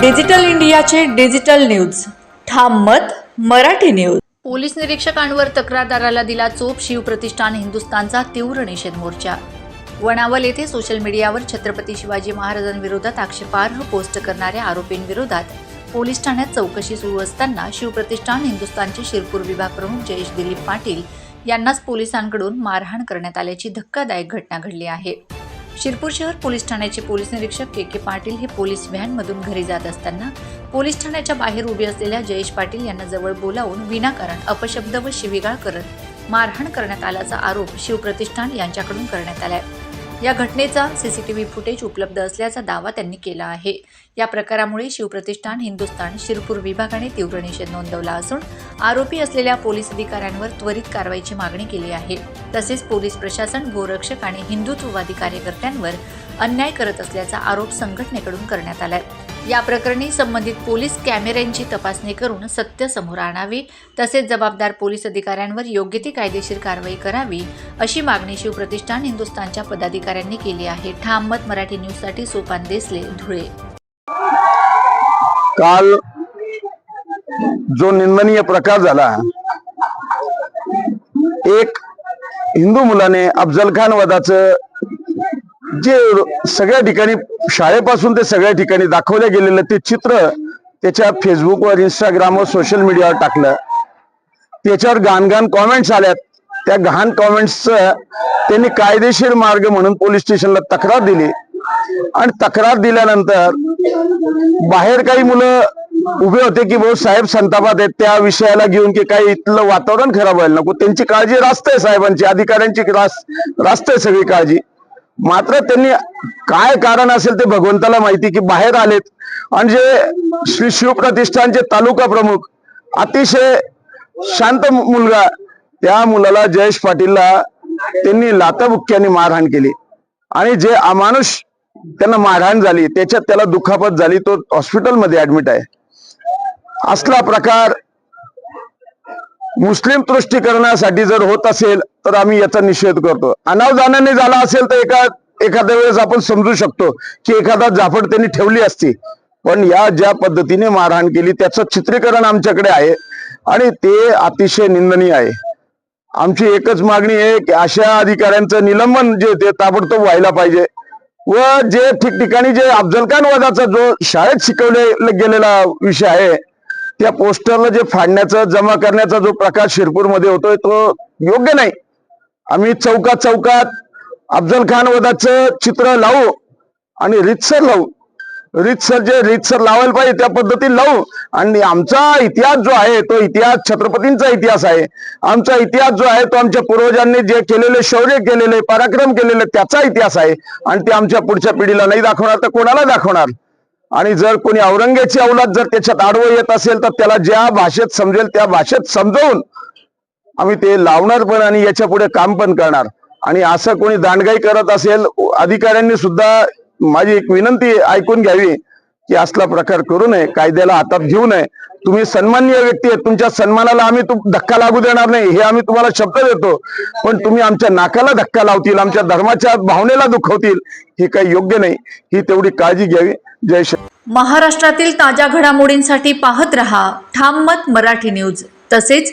Digital इंडियाचे digital news. Tham Mat Marathi news. Police निरीक्षकांवर तक्रारदाराला दिला चोप शिवप्रतिष्ठान हिंदुस्थानचा तीव्र निषेध मोर्चा. वणावल येथे सोशल मीडियावर छत्रपती शिवाजी महाराजांविरोधात आक्षेपार्ह पोस्ट करणाऱ्या आरोपींविरोधात पोलीस ठाण्यात चौकशी सुरू असताना शिवप्रतिष्ठान हिंदुस्थानचे शिरपूर विभाग प्रमुख जयेश दिलीप पाटील यांनाच पोलिसांकडून मारहाण करण्यात आल्याची धक्कादायक घटना घडली आहे. शिरपूर शहर पोलीस ठाण्याचे पोलीस निरीक्षक के के पाटील हे पोलीस व्हॅनमधून घरी जात असताना पोलीस ठाण्याच्या बाहेर उभे असलेल्या जयेश पाटील यांना जवळ बोलावून विनाकारण अपशब्द व शिवीगाळ करत मारहाण करण्यात आल्याचा आरोप शिवप्रतिष्ठान यांच्याकडून करण्यात आलाय. या घटनेचा सीसीटीव्ही फुटेज उपलब्ध असल्याचा दावा त्यांनी केला आहे. या प्रकारामुळे शिवप्रतिष्ठान हिंदुस्थान शिरपूर विभागाने तीव्र निषेध नोंदवला असून आरोपी असलेल्या पोलीस अधिकाऱ्यांवर त्वरित कारवाईची मागणी केली आहे. तसेच पोलीस प्रशासन गोरक्षक आणि हिंदुत्ववादी कार्यकर्त्यांवर अन्याय करत असल्याचा आरोप संघटनेकडून करण्यात आलाय. या प्रकरणी संबंधित पोलीस कॅमेऱ्यांची तपासणी करून सत्य समोर आणावे तसेच जबाबदार पोलीस अधिकाऱ्यांवर योग्य ती कायदेशीर कारवाई करावी अशी मागणी शिवप्रतिष्ठान हिंदुस्थानच्या पदाधिकाऱ्यांनी केली आहे. ठाम मत मराठी न्यूजसाठी सोपान देसले धुळे. काल जो निंदनीय प्रकार झाला एक हिंदू मुलाने अफजल खान वधाचं जे सगळ्या ठिकाणी शाळेपासून ते सगळ्या ठिकाणी दाखवलं गेलेलं ते चित्र त्याच्या फेसबुकवर इंस्टाग्रामवर सोशल मीडियावर टाकलं. त्याच्यावर घाणघाण कॉमेंट्स आल्यात. त्या घाण कॉमेंट्सचं त्यांनी कायदेशीर मार्ग म्हणून पोलीस स्टेशनला तक्रार दिली. आणि तक्रार दिल्यानंतर बाहेर काही मुलं उभे होते की भाऊ साहेब संतापात आहेत. त्या विषयाला घेऊन की काही इथलं वातावरण खराब व्हायला नको. त्यांची काळजी रास्त आहे साहेबांची. अधिकाऱ्यांची रास्त आहे सगळी काळजी. मात्र त्यांनी काय कारण असेल ते भगवंताला माहिती की बाहेर आलेत. आणि जे श्री शिवप्रतिष्ठानचे तालुका प्रमुख अतिशय शांत मुलगा त्या मुलाला जयेश पाटीलला त्यांनी लाताबुक्क्याने मारहाण केली. आणि जे अमानुष त्यांना मारहाण झाली त्याच्यात त्याला दुखापत झाली तो हॉस्पिटलमध्ये ऍडमिट आहे. असला प्रकार मुस्लिम तुष्टीकरणासाठी जर होत असेल तर आम्ही याचा निषेध करतो. अनावधानाने झाला असेल तर एका एखाद्या वेळेस आपण समजू शकतो की एखादा जाफड त्यांनी ठेवली असती. पण या ज्या पद्धतीने मारहाण केली त्याचं चित्रीकरण आमच्याकडे आहे आणि ते अतिशय निंदनीय आहे. आमची एकच मागणी आहे की अशा अधिकाऱ्यांचं निलंबन जे ते ताबडतोब व्हायला पाहिजे. व जे ठिकठिकाणी जे अफजल खान वधाचा जो शाळेत शिकवले गेलेला विषय आहे त्या पोस्टरला जे फाडण्याचा जमा करण्याचा जो प्रकार शिरपूरमध्ये होतोय तो योग्य नाही. आम्ही चौकात चौकात अफजल खान वधाचं चित्र लावू आणि रितसर लावू. रितसर जे रितसर लावायला पाहिजे त्या पद्धतीने लावू. आणि आमचा इतिहास जो आहे तो इतिहास छत्रपतींचा इतिहास आहे. आमचा इतिहास जो आहे तो आमच्या पूर्वजांनी जे केलेले शौर्य केलेले पराक्रम केलेले त्याचा इतिहास आहे. आणि ते आमच्या पुढच्या पिढीला नाही दाखवणार तर कोणाला दाखवणार? आणि जर कोणी औरंगेची अवलाद जर त्याच्यात आडवं येत असेल तर त्याला ज्या भाषेत समजेल त्या भाषेत समजवून आम्ही ते लावणार पण आणि याच्यापुढे काम पण करणार. आणि असं कोणी दांडगाई करत असेल अधिकाऱ्यांनी सुद्धा माझी एक विनंती ऐकून घ्यावी की असला प्रकार करू नये कायद्याला हातात घेऊ नये. तुम्ही सन्माननीय व्यक्ती आहेत तुमच्या सन्मानाला आम्ही धक्का लागू देणार नाही हे आम्ही तुम्हाला शब्द देतो. पण तुम्ही आमच्या नाकाला धक्का लावतील आमच्या धर्माच्या भावनेला दुखवतील हे काही योग्य नाही. ही तेवढी काळजी घ्यावी. जय श्री महाराष्ट्रातील ताज्या घडामोडींसाठी पाहत रहा ठाम मत मराठी न्यूज. तसेच